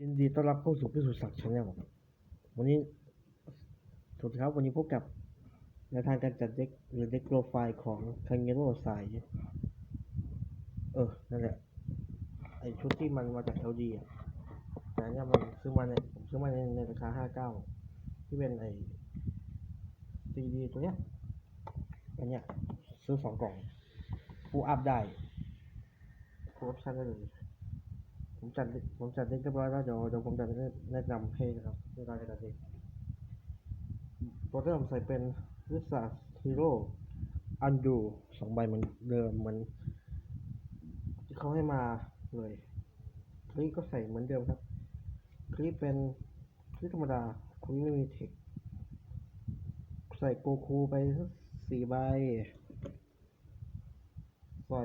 ยินดีต้อนรับเข้าสู่พิสุทธิ์ศักดิ์ชาแนลวันนี้สวัสดีครับ วันนี้พบกับแนวทางการจัดเด็กหรือเด็กโปรไฟล์ของคังเกโร่สายเออ นั่นแหละ ไอชุดที่มันมาจาก LD อะแต่นเนี้ยมันซื้อมาในผมซื้อมาในในราคาห้าเก้าที่เป็นไอ CD ตัวเนี้ยอันเนี้ยซื้อสองกล่องฟูอัพได้ฟูอัพชั่นได้เลย ผมจัดผมจัดเด็กเรียบร้อยแล้วเดี๋ยวเดี๋ยวผมจะแนะนำให้นะครับในการจัดเด็กตัวที่ผมใส่เป็นวิสาฮีโร่อันดูสองใบเหมือนเดิมเหมือนที่เขาให้มาเลยคลิปก็ใส่เหมือนเดิมครับ คลิปเป็นคลิปธรรมดาคลิปไม่มีเทคใส่โกคูไปสักสี่ใบ ใส่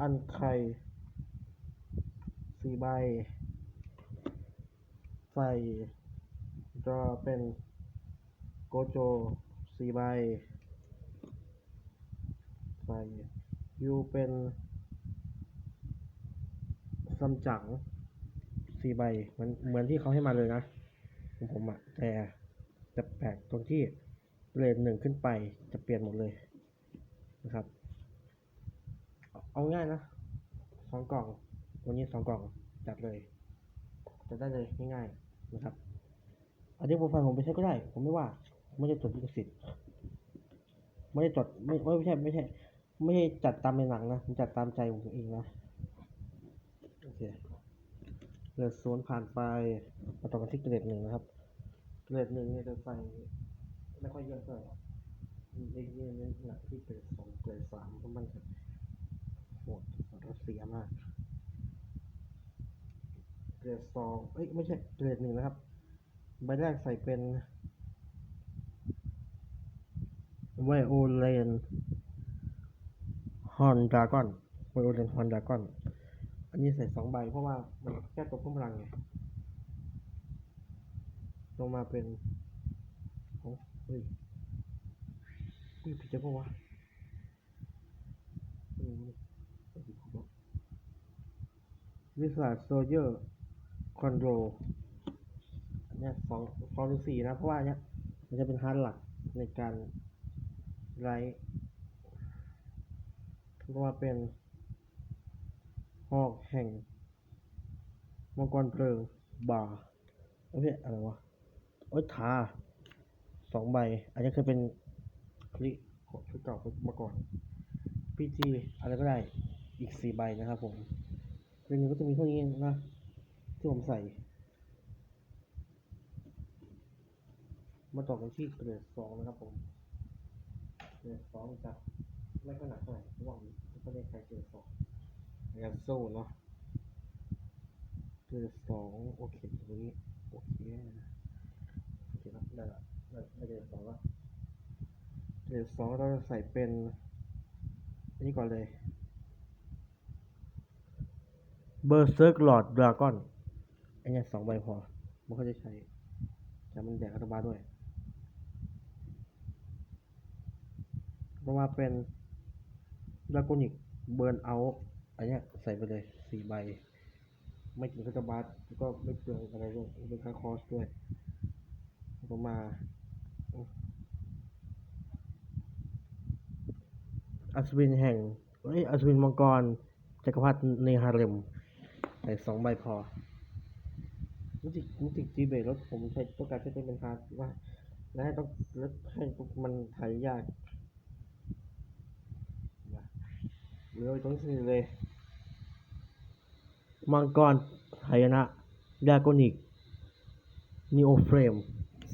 อันไข่สี่ใบ ใส่จะเป็นโกโจสี่ใบ ใส่ยูเป็นซัมจังสี่ใบเหมือนเหมือนที่เขาให้มาเลยนะของผมอะแต่จะแปลกตรงที่เกรดหนึ่งขึ้นไปจะเปลี่ยนหมดเลยนะครับ เอาง่ายนะสองกล่อง วันนี้สองกล่องจัดเลยจัดได้เลยง่ายๆนะครับอันนี้โปรไฟล์ผมไปใช้ก็ได้ ผมไม่ว่าไม่ได้จดลิขสิทธิ์ไม่ได้จดไม่ไม่ใช่ไม่ใช่ ไม่ใช่จัดตามในหนังนะผมจัดตามใจผมเองนะโอเคเกรดศูนผ่านไปมาต่อกันที่เกรดหนึ่งนะครับ เกรดหนึ่งเนี่ยจะใส่ไม่ค่อยเยอะเท่าไหร่หรอกเด็กเนี่ยเน้นหนักที่เกรดสองเกรดสามเพราะมันจะโห ดรัสเซียมากเกรดสองเอ้ยไม่ใช่เกรดหนึ่งนะครับ ใบแรกใส่เป็นไวโอเลนฮอนดากอนไวโอเลนฮอนดากอนอันนี้ใส่สองใบเพราะว่ามันแค่ตัวเพิ่มพลังไงลงมาเป็นโอ้ยเฮ้ยผิดจะปะวะเออ วิสาโซเยอร์คอนโดอันเนี้ยสองสองหรือสี่นะ เพราะว่าเนี้ยมันจะเป็นฮาร์ดหลักในการไลท์ก็มาเป็นหอกแห่งมังกรเพลิงบาร์เอ้ยอะไรวะโอ้ยทาสองใบ อันนี้เคยเป็นคลิของเก่ามาก่อนพีจีอะไรก็ได้อีกสี่ใบนะครับผม เรนนี้ก็จะมีเท่านี้นะที่ผมใส่ มาต่อกันที่เกรดสองนะครับผมเกรดสองจะไม่ค่อยหนักเท่าไหร่ระหว่างนี้ก็ได้ใช้เกรดสองในการสู้เนาะเกรดสองโอเคตรงนี้โอเคโอเคครับได้ละได้เกรดสองล้วเกรดสองเราจะใส่เป็นอันนี้ก่อนเลย เบอร์เซิร์กหลอดดราก้อนอันเนี้ยสองใบพอม่ค่อยจะใช้แต่มันแดกอัตบาด้วยต่อมาเป็นดราก้อนิกเบิร์นเอาอันเนี้ยใส่ไปเลยสี่ใบ ไม่กินคัตบาสแล้วก็ไม่เปลืองอะไรด้วยเป็นค่าคอสด้วยต่อมาอัศวินแห่งเอ้ยอัศวินมังกรจักรพรรดิเนฮาเรม ใส่สองใบพอมุติมุติจีเบรรถผมใช้ต้องการใช้เป็นพาร์ทว่า แล้วให้ต้องรถให้มันถ่ายยากเหลือไว้ตรงนี้เลยมังกรไฮยนะดากอนิกนิโอเฟรม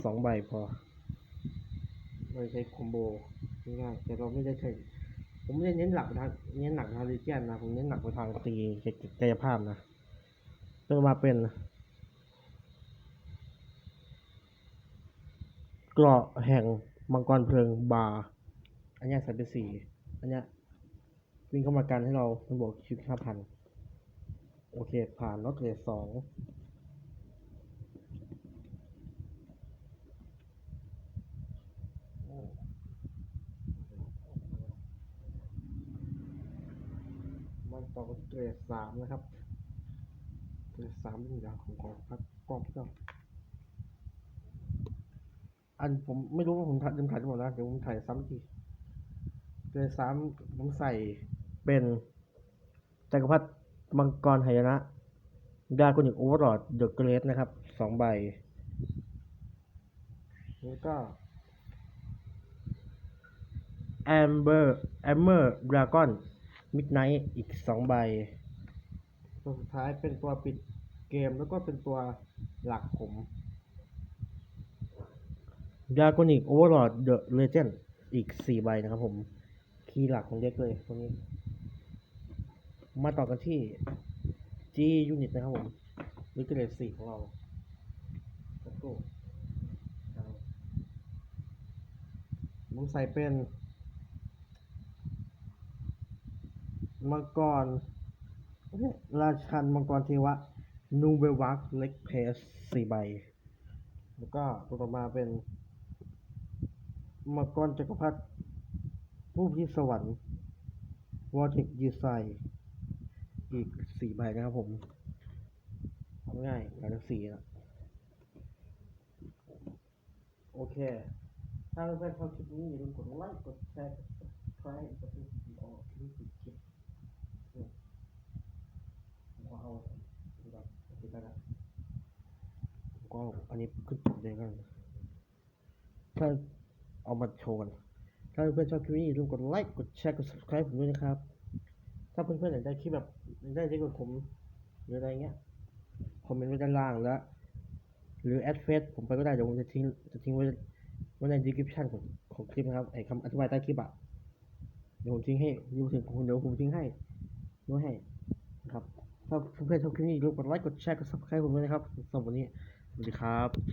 สองใบพอไม่ใช้คอมโบง่ายๆแต่เราไม่ได้ใช้ผมไม่ได้เน้นหลักไปทางเน้นหนักไปทางลีเจียนนะ ผมเน้นหนักไปทางตีกายภาพนะ เริ่มมาเป็นเกราะแห่งมังกรเพลิงบาร์อันนี้ยใส่เป็นสี่อันนี้ยวิ่งเข้ามากันให้เรามันบวกคิวห้าพันโอเค ผ่านน็อตเกรดสองมมาต่อกันที่เกรดสามนะครับ เกรดสามเป็นองย่างของของพักกล้องพี่น้ออันผมไม่รู้ว่าผมถ่ายยังถ่ายได้หมดนะเดี๋ยวผมถ่ายซ้ำอีกทีเกรดสามผมใส่เป็นจักรพรรดิมังกรไหยนะดากุนิกโอเวอร์ลอดเดอะเกรดนะครับสองใบแล้วก็ Amber Amber Dragon Midnight อีกสองใบ ตัวสุดท้ายเป็นตัวปิดเกมแล้วก็เป็นตัวหลักผม Dragonic Overlord The Legend อีกสี่ใบนะครับผม คีย์หลักของเด็กเลยตัวนี้ มาต่อกันที่ G Unit นะครับผมลิเกเรตสี่ของเราแล้วก็เอาผมใส่เป็นมังกรอ ราชันมังกรเทวะ นูเบวักเล็กเพสสี่ใบ แล้วก็ตัวต่อมาเป็นมังกรจักรพรรดิผู้พิสวรรค์วอร์ติกดีไซอีกสี่ใบนะครับผมทำง่ายหลายทั้งสี่นะโอเค ถ้าเพื่อนๆชอบคลิปนี้อย่าลืมกดไลค์ กดแชร์ กด subscribe กดติดตามที่ติดคลิปเนี่ยผมก็เอาดูแบบติดแล้วนะผมก็เอันนี้ขึ้นจุดเลยกันถ้าเอามาโชว์กัน ถ้าเพื่อนชอบคลิปนี้อย่าลืมกดไลค์ กดแชร์ กด subscribe ผมด้วยนะครับ ถ้าเพื่อนๆอยากได้คลิปแบบอยากได้คลิปแบผมหรืออะไรเงี้ย คอมเมนต์ไว้ด้านล่างแล้ว หรือแอดเฟซผมไปก็ได้ เดี๋ยวผมจะทิ้งจะทิ้งไว้ไว้ใน description ของของคลิปนะครับไอ้คำอธิบายใต้คลิปอะเดี๋ยวผมทิ้งให้ดูถึงคุณเดี๋ยวผมทิ้งให้ด้วยให้นะครับถ้าเพื่อนๆชอบคลิปนี้อย่าลืมกดไลค์ กดแชร์ กด subscribe ผมด้วยนะครับสำหรับวันนี้ สวัสดีครับ